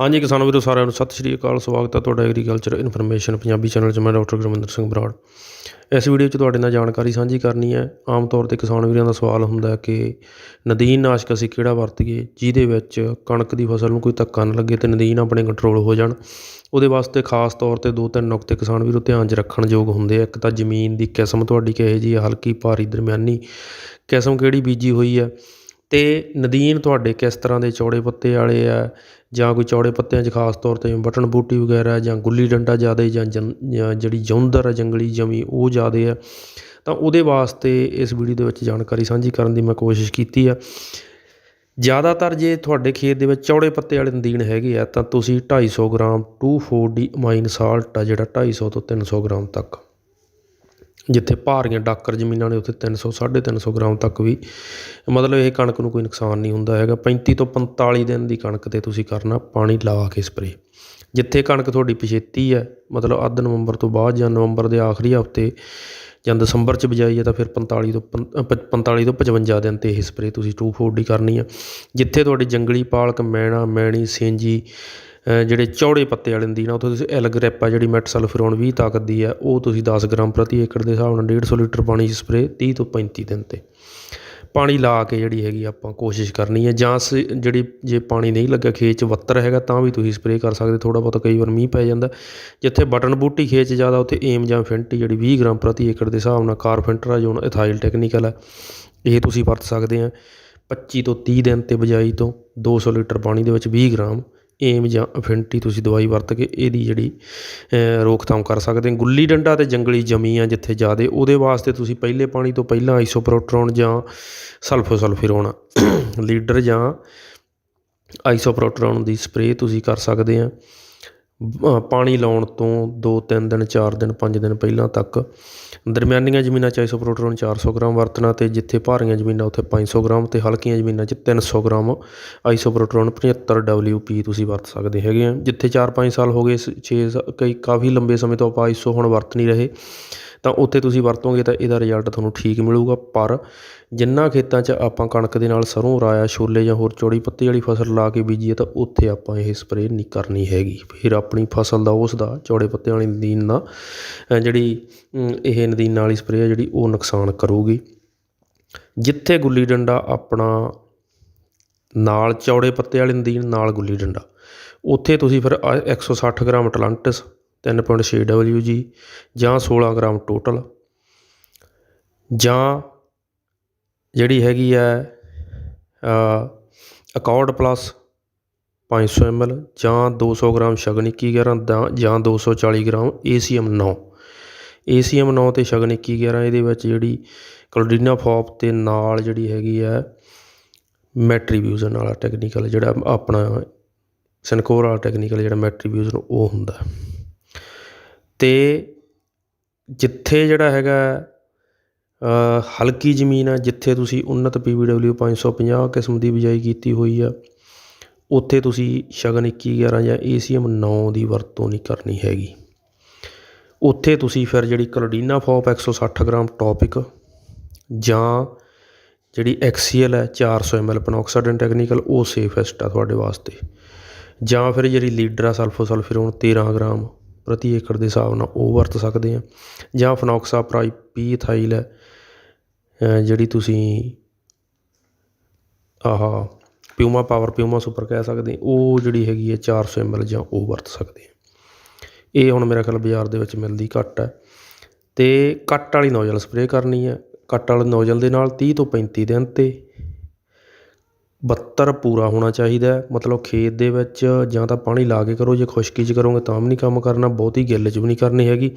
ਹਾਂਜੀ ਕਿਸਾਨ ਵੀਰੋ, ਸਾਰਿਆਂ ਨੂੰ ਸਤਿ ਸ਼੍ਰੀ ਅਕਾਲ, ਸਵਾਗਤ ਹੈ ਤੁਹਾਡਾ ਐਗਰੀਕਲਚਰ ਇਨਫੋਰਮੇਸ਼ਨ ਪੰਜਾਬੀ ਚੈਨਲ 'ਚ। ਮੈਂ ਡਾਕਟਰ ਗੁਰਮਿੰਦਰ ਸਿੰਘ ਬਰਾੜ। ਇਸ ਵੀਡੀਓ 'ਚ ਤੁਹਾਡੇ ਨਾਲ ਜਾਣਕਾਰੀ ਸਾਂਝੀ ਕਰਨੀ ਹੈ। ਆਮ ਤੌਰ ਤੇ ਕਿਸਾਨ ਵੀਰਾਂ ਦਾ ਸਵਾਲ ਹੁੰਦਾ ਕਿ ਨਦੀਨ ਨਾਸ਼ਕ ਅਸੀਂ ਕਿਹੜਾ ਵਰਤੀਏ, ਜਿਹਦੇ ਵਿੱਚ ਕਣਕ ਦੀ ਫਸਲ ਨੂੰ ਕੋਈ ਧੱਕਾ ਨਾ ਲੱਗੇ ਤੇ ਨਦੀਨ ਆਪਣੇ ਕੰਟਰੋਲ ਹੋ ਜਾਣ। ਉਹਦੇ ਵਾਸਤੇ ਖਾਸ ਤੌਰ ਤੇ ਦੋ ਤਿੰਨ ਨੁਕਤੇ ਕਿਸਾਨ ਵੀਰੋ ਧਿਆਨ 'ਚ ਰੱਖਣ ਯੋਗ ਹੁੰਦੇ ਆ। ਇੱਕ ਤਾਂ ਜ਼ਮੀਨ ਦੀ ਕਿਸਮ ਤੁਹਾਡੀ ਕਿਹੋ ਜਿਹੀ ਹੈ, ਹਲਕੀ ਭਾਰੀ ਦਰਮਿਆਨੀ ਕਿਸਮ ਕਿਹੜੀ ਬੀਜੀ ਹੋਈ ਹੈ ਅਤੇ ਨਦੀਨ ਤੁਹਾਡੇ ਕਿਸ ਤਰ੍ਹਾਂ ਦੇ ਚੌੜੇ ਪੱਤੇ ਵਾਲੇ ਆ? ਜਾਂ ਕੋਈ ਚੌੜੇ ਪੱਤਿਆਂ 'ਚ ਖਾਸ ਤੌਰ 'ਤੇ ਜਿਵੇਂ ਬਟਨ ਬੂਟੀ ਵਗੈਰਾ ਜਾਂ ਗੁੱਲੀ ਡੰਡਾ ਜ਼ਿਆਦਾ ਜਾਂ ਜੰ- ਜਾਂ ਜਿਹੜੀ ਜੌਂਦਰ ਆ ਜੰਗਲੀ ਜਮੀ ਉਹ ਜ਼ਿਆਦਾ ਆ? ਤਾਂ ਉਹਦੇ ਵਾਸਤੇ ਇਸ ਵੀਡੀਓ ਦੇ ਵਿੱਚ ਜਾਣਕਾਰੀ ਸਾਂਝੀ ਕਰਨ ਦੀ ਮੈਂ ਕੋਸ਼ਿਸ਼ ਕੀਤੀ ਆ। ਜ਼ਿਆਦਾਤਰ ਜੇ ਤੁਹਾਡੇ ਖੇਤ ਦੇ ਵਿੱਚ ਚੌੜੇ ਪੱਤੇ ਵਾਲੇ ਨਦੀਨ ਹੈਗੇ ਆ ਤਾਂ ਤੁਸੀਂ 250 ਗ੍ਰਾਮ 2,4-ਡੀ ਅਮਾਈਨ ਸਾਲਟ ਆ ਜਿਹੜਾ 250 ਤੋਂ 300 ਗ੍ਰਾਮ ਤੱਕ। ਜਿੱਥੇ ਭਾਰੀਆਂ ਡਾਕਰ ਜ਼ਮੀਨਾਂ ਨੇ ਉੱਥੇ 300 350 ਗ੍ਰਾਮ ਤੱਕ ਵੀ। ਮਤਲਬ ਇਹ ਕਣਕ ਨੂੰ ਕੋਈ ਨੁਕਸਾਨ ਨਹੀਂ ਹੁੰਦਾ ਹੈਗਾ। 35 ਤੋਂ 45 ਦਿਨ ਦੀ ਕਣਕ ਤੇ ਤੁਸੀਂ ਕਰਨਾ ਪਾਣੀ ਲਾ ਕੇ ਸਪਰੇਅ। ਜਿੱਥੇ ਕਣਕ ਤੁਹਾਡੀ ਪਛੇਤੀ ਹੈ ਮਤਲਬ ਅੱਧ ਨਵੰਬਰ ਤੋਂ ਬਾਅਦ ਜਾਂ ਨਵੰਬਰ ਦੇ ਆਖਰੀ ਹਫ਼ਤੇ ਜਾਂ ਦਸੰਬਰ ਚ ਬਿਜਾਈ ਹੈ ਤਾਂ ਫਿਰ 45 ਤੋਂ ਪੰ- ਪ- 45 ਤੋਂ 55 ਦਿਨ ਤੇ ਇਹ ਸਪਰੇਅ ਤੁਸੀਂ 2,4-ਡੀ ਕਰਨੀ ਆ ਜਿੱਥੇ ਤੁਹਾਡੀ ਜੰਗਲੀ ਪਾਲਕ ਮੈਣਾ ਮੈਣੀ ਸਿੰਜੀ ਜਿਹੜੇ ਚੌੜੇ ਪੱਤੇ ਵਾਲੇ ਨਦੀਨ ਨਾ, ਉੱਥੇ ਤੁਸੀਂ ਐਲਗ੍ਰੈਪ ਆ ਜਿਹੜੀ ਮੈਟਸਲਫਰੋਨ 20 ਤਾਕਤ ਦੀ ਆ, ਉਹ ਤੁਸੀਂ 10 ਗ੍ਰਾਮ ਪ੍ਰਤੀ ਏਕੜ ਦੇ ਹਿਸਾਬ ਨਾਲ 150 ਲੀਟਰ ਪਾਣੀ 'ਚ ਸਪਰੇ 30 ਤੋਂ 35 ਦਿਨ ਤੇ। ਪਾਣੀ ਲਾ ਕੇ ਜਿਹੜੀ ਹੈਗੀ ਆਪਾਂ ਕੋਸ਼ਿਸ਼ ਕਰਨੀ ਹੈ ਜਾਂ ਸ- ਜਿਹੜੀ ਜੇ ਪਾਣੀ ਨਹੀਂ ਲੱਗਾ ਖੇਤ 'ਚ ਵੱਤਰ ਹੈਗਾ, ਤਾਂ ਵੀ ਤੁਸੀਂ ਸਪਰੇਅ ਕਰ ਸਕਦੇ ਥੋੜਾ ਬਹੁਤ ਕਈ ਵਾਰ ਮੀਂਹ ਪੈ ਜਾਂਦਾ। ਜਿੱਥੇ ਬਟਨ ਬੂਟੀ ਖੇਤ 'ਚ ਜ਼ਿਆਦਾ, ਉੱਥੇ ਏਮ ਜਾਂ ਫਿੰਟੀ ਜਿਹੜੀ 20 ਗ੍ਰਾਮ ਪ੍ਰਤੀ ਏਕੜ ਦੇ ਹਿਸਾਬ ਨਾਲ ਕਾਰਫੈਂਟਰਾ ਜੋਨ ਇਥਾਈਲ ਟੈਕਨੀਕਲ ਹੈ ਇਹ ਤੁਸੀਂ ਵਰਤ ਸਕਦੇ ਆ। 25 ਤੋਂ 30 ਦਿਨ ਤੇ ਬਜਾਈ ਤੋਂ 200 ਲੀਟਰ ਪਾਣੀ ਦੇ ਵਿੱਚ 20 ਗ੍ਰਾਮ ਏਮ ਜਾਂ ਅਫਿਨਟੀ ਤੁਸੀਂ ਦਵਾਈ ਵਰਤ ਕੇ ਇਹਦੀ ਜਿਹੜੀ ਰੋਕਥਾਮ ਕਰ ਸਕਦੇ ਗੁੱਲੀ ਡੰਡਾ ਤੇ ਜੰਗਲੀ ਜਮੀ ਆ ਜਿੱਥੇ ਜ਼ਿਆਦੇ, ਉਹਦੇ ਵਾਸਤੇ ਤੁਸੀਂ ਪਹਿਲੇ ਪਾਣੀ ਤੋਂ ਪਹਿਲਾਂ ਆਈਸੋਪਰੋਟਰੋਨ ਜਾਂ ਸਲਫੋਸਲਫਿਰੋਨ ਲੀਡਰ ਜਾਂ ਆਈਸੋਪਰੋਟਰੋਨ ਦੀ ਸਪਰੇਅ ਤੁਸੀਂ ਕਰ ਸਕਦੇ ਆ। ਪਾਣੀ ਲਾਉਣ ਤੋਂ 2-3 ਦਿਨ, ਚਾਰ ਦਿਨ, ਪੰਜ ਦਿਨ ਪਹਿਲਾਂ ਤੱਕ ਦਰਮਿਆਨੀਆਂ ਜ਼ਮੀਨਾਂ 'ਚ ਆਈਸੋਪ੍ਰੋਟਰੋਨ 400 ਗ੍ਰਾਮ ਵਰਤਣਾ ਅਤੇ ਜਿੱਥੇ ਭਾਰੀਆਂ ਜ਼ਮੀਨਾਂ ਉੱਥੇ 500 ਗ੍ਰਾਮ ਅਤੇ ਹਲਕੀਆਂ ਜ਼ਮੀਨਾਂ 'ਚ 300 ਗ੍ਰਾਮ ਆਈਸੋਪ੍ਰੋਟਰੋਨ 75 WP ਤੁਸੀਂ ਵਰਤ ਸਕਦੇ ਹੈਗੇ ਆ। ਜਿੱਥੇ 4-5 ਸਾਲ ਹੋ ਗਏ 6 ਕਈ ਕਾਫੀ ਲੰਬੇ ਸਮੇਂ ਤੋਂ ਆਪਾਂ ਆਈਸੋ ਹੁਣ ਵਰਤ ਨਹੀਂ ਰਹੇ। ਤਾਂ ਉੱਥੇ ਤੁਸੀਂ ਵਰਤੋਂਗੇ ਤਾਂ ਇਹਦਾ ਰਿਜ਼ਲਟ ਤੁਹਾਨੂੰ ਠੀਕ ਮਿਲੂਗਾ। ਪਰ ਜਿੰਨਾ ਖੇਤਾਂ 'ਚ ਆਪਾਂ ਕਣਕ ਦੇ ਨਾਲ ਸਰੋਂ, ਰਾਇਆ, ਛੋਲੇ ਜਾਂ ਹੋਰ ਚੌੜੀ ਪੱਤੀ ਵਾਲੀ ਫਸਲ ਲਾ ਕੇ ਬੀਜੀਏ ਤਾਂ ਉੱਥੇ ਆਪਾਂ ਇਹ ਸਪਰੇਅ ਨਹੀਂ ਕਰਨੀ ਹੈਗੀ। ਫਿਰ ਆਪਣੀ ਫਸਲ ਦਾ ਉਸ ਦਾ ਚੌੜੇ ਪੱਤੇ ਵਾਲੀ ਨਦੀਨ ਦਾ ਜਿਹੜੀ ਇਹ ਨਦੀਨ ਵਾਲੀ ਸਪਰੇਅ ਜਿਹੜੀ ਉਹ ਨੁਕਸਾਨ ਕਰੂਗੀ। ਜਿੱਥੇ ਗੁੱਲੀ ਡੰਡਾ ਆਪਣਾ ਨਾਲ ਚੌੜੇ ਪੱਤੇ ਵਾਲੀ ਨਦੀਨ, ਨਾਲ ਗੁੱਲੀ ਡੰਡਾ। ਉੱਥੇ ਤੁਸੀਂ ਫਿਰ ਆ 160 ਗ੍ਰਾਮ ਟਲੰਟਸ 3.6 WG ਜਾਂ 16 ਗ੍ਰਾਮ ਟੋਟਲ ਜਾਂ ਜਿਹੜੀ ਹੈਗੀ ਹੈ ਅਕਾਰਡ ਪਲੱਸ 500 ml ਜਾਂ 200 ਗ੍ਰਾਮ ਸ਼ਗਨ 21 11 ਦਾ ਜਾਂ 240 ਗ੍ਰਾਮ ACM 9 ACM 9 ਤੇ ਸ਼ਗਨ 21 11 ਇਹਦੇ ਵਿੱਚ ਜਿਹੜੀ ਕਲੋਡੀਨਾ ਫੋਪ ਤੇ ਨਾਲ ਜਿਹੜੀ ਹੈਗੀ ਹੈ, ਮੈਟਰੀਬਿਊਜ਼ਨ ਵਾਲਾ ਟੈਕਨੀਕਲ ਜਿਹੜਾ ਆਪਣਾ ਸਨਕੋਰ ਵਾਲਾ ਟੈਕਨੀਕਲ ਜਿਹੜਾ ਮੈਟਰੀਬਿਊਜ਼ਨ ਉਹ ਹੁੰਦਾ। ਅਤੇ ਜਿੱਥੇ ਜਿਹੜਾ ਹੈਗਾ ਹਲਕੀ ਜ਼ਮੀਨ ਆ, ਜਿੱਥੇ ਤੁਸੀਂ ਉੱਨਤ ਪੀ ਬੀ ਡਬਲਿਊ ਪੰਜ ਸੌ ਪੰਜਾਹ ਕਿਸਮ ਦੀ ਬਿਜਾਈ ਕੀਤੀ ਹੋਈ ਆ, ਉੱਥੇ ਤੁਸੀਂ ਸ਼ਗਨ 21 11 ਜਾਂ ਏ ਸੀ ACM 9 ਦੀ ਵਰਤੋਂ ਨਹੀਂ ਕਰਨੀ ਹੈਗੀ। ਉੱਥੇ ਤੁਸੀਂ ਫਿਰ ਜਿਹੜੀ ਕਲੋਡੀਨਾ ਫੋਪ 160 ਗ੍ਰਾਮ ਟੌਪਿਕ ਜਾਂ ਜਿਹੜੀ ਐਕਸੀਐਲ ਹੈ 400 ml ਪਨੋਕਸਾਡਨ ਟੈਕਨੀਕਲ, ਉਹ ਸੇਫੈਸਟ ਆ ਤੁਹਾਡੇ ਵਾਸਤੇ। ਜਾਂ ਫਿਰ ਜਿਹੜੀ ਲੀਡਰ ਆ ਸਲਫੋਸਲਫਿਰੋਨ 13 ਗ੍ਰਾਮ ਪ੍ਰਤੀ ਏਕੜ ਦੇ ਹਿਸਾਬ ਨਾਲ ਉਹ ਵਰਤ ਸਕਦੇ ਆ ਜਾਂ ਫਨੋਕਸਾ ਪ੍ਰਾਈਪੀ ਥਾਈਲ ਹੈ ਜਿਹੜੀ ਤੁਸੀਂ ਆਹ ਪਿਊਮਾ ਪਾਵਰ ਪਿਊਮਾ ਸੁਪਰ ਕਹਿ ਸਕਦੇ ਉਹ ਜਿਹੜੀ ਹੈਗੀ ਹੈ 400 ml ਜਾਂ ਉਹ ਵਰਤ ਸਕਦੇ ਆ ਇਹ ਹੁਣ ਮੇਰਾ ਖਿਆਲ ਬਾਜ਼ਾਰ ਦੇ ਵਿੱਚ ਮਿਲਦੀ ਘੱਟ ਹੈ। ਤੇ ਕੱਟ ਵਾਲੀ ਨੋਜ਼ਲ ਸਪਰੇਅ ਕਰਨੀ ਹੈ। ਕੱਟ ਵਾਲੇ ਨੋਜ਼ਲ ਦੇ ਨਾਲ 30 ਤੋਂ 35 ਦਿਨ ਤੇ 72 ਪੂਰਾ ਹੋਣਾ ਚਾਹੀਦਾ ਮਤਲਬ ਖੇਤ ਦੇ ਵਿੱਚ ਜਾਂ ਤਾਂ ਪਾਣੀ ਲਾ ਕੇ ਕਰੋ, ਜੇ ਖੁਸ਼ਕੀ 'ਚ ਕਰੋਗੇ ਤਾਂ ਵੀ ਨਹੀਂ ਕੰਮ ਕਰਨਾ, ਬਹੁਤੀ ਗਿੱਲ 'ਚ ਵੀ ਨਹੀਂ ਕਰਨੀ ਹੈਗੀ।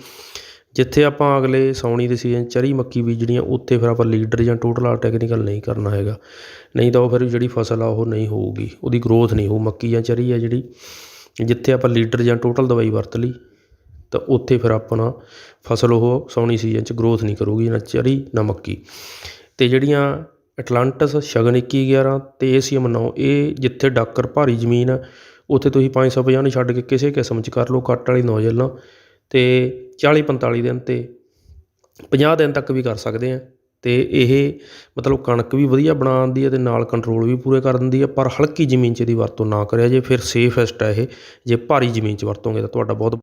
ਜਿੱਥੇ ਆਪਾਂ ਅਗਲੇ ਸਾਉਣੀ ਦੇ ਸੀਜ਼ਨ ਚਰੀ ਮੱਕੀ ਬੀਜਣੀ ਆ, ਉੱਥੇ ਫਿਰ ਆਪਾਂ ਲੀਡਰ ਜਾਂ ਟੋਟਲ ਆ ਟੈਕਨੀਕਲ ਨਹੀਂ ਕਰਨਾ ਹੈਗਾ। ਨਹੀਂ ਤਾਂ ਉਹ ਫਿਰ ਜਿਹੜੀ ਫਸਲ ਆ, ਉਹ ਨਹੀਂ ਹੋਊਗੀ। ਉਹਦੀ ਗਰੋਥ ਨਹੀਂ ਹੋਊ। ਮੱਕੀ ਜਾਂ ਚਰੀ ਆ ਜਿਹੜੀ, ਜਿੱਥੇ ਆਪਾਂ ਲੀਡਰ ਜਾਂ ਟੋਟਲ ਦਵਾਈ ਵਰਤ ਲਈ, ਤਾਂ ਉੱਥੇ ਫਿਰ ਆਪਣਾ ਫਸਲ ਉਹ ਸਾਉਣੀ ਸੀਜ਼ਨ 'ਚ ਗਰੋਥ ਨਹੀਂ ਕਰੂਗੀ, ਨਾ ਚਰੀ, ਨਾ ਮੱਕੀ। ਤੇ ਜਿਹੜੀਆਂ ਐਟਲਾਂਟਸ ਸ਼ਗਨ 21 11 ਤੇ ਏਸੀਐਮ 9 ਇਹ ਜਿੱਥੇ ਡਾਕਰ ਭਾਰੀ ਜ਼ਮੀਨ ਆ, ਉੱਥੇ ਤੁਸੀਂ 550 ਨੂੰ ਛੱਡ ਕੇ ਕਿਸੇ ਕਿਸਮ 'ਚ ਕਰ ਲਓ, ਕੱਟ ਵਾਲੀ ਨੋਜ਼ਲ ਅਤੇ ਚਾਲੀ ਪੰਤਾਲੀ ਦਿਨ ਅਤੇ ਪੰਜਾਹ ਦਿਨ ਤੱਕ ਵੀ ਕਰ ਸਕਦੇ ਆ ਅਤੇ ਇਹ ਮਤਲਬ ਕਣਕ ਵੀ ਵਧੀਆ ਬਣਾ ਦਿੰਦੀ ਹੈ ਅਤੇ ਨਾਲ ਕੰਟਰੋਲ ਵੀ ਪੂਰੇ ਕਰ ਦਿੰਦੀ ਹੈ ਪਰ ਹਲਕੀ ਜ਼ਮੀਨ 'ਚ ਇਹਦੀ ਵਰਤੋਂ ਨਾ ਕਰਿਆ ਜੇ, ਫਿਰ ਸੇਫੈਸਟ ਹੈ ਇਹ, ਜੇ ਭਾਰੀ ਜ਼ਮੀਨ 'ਚ ਵਰਤੋਂਗੇ ਤਾਂ ਤੁਹਾਡਾ ਬਹੁਤ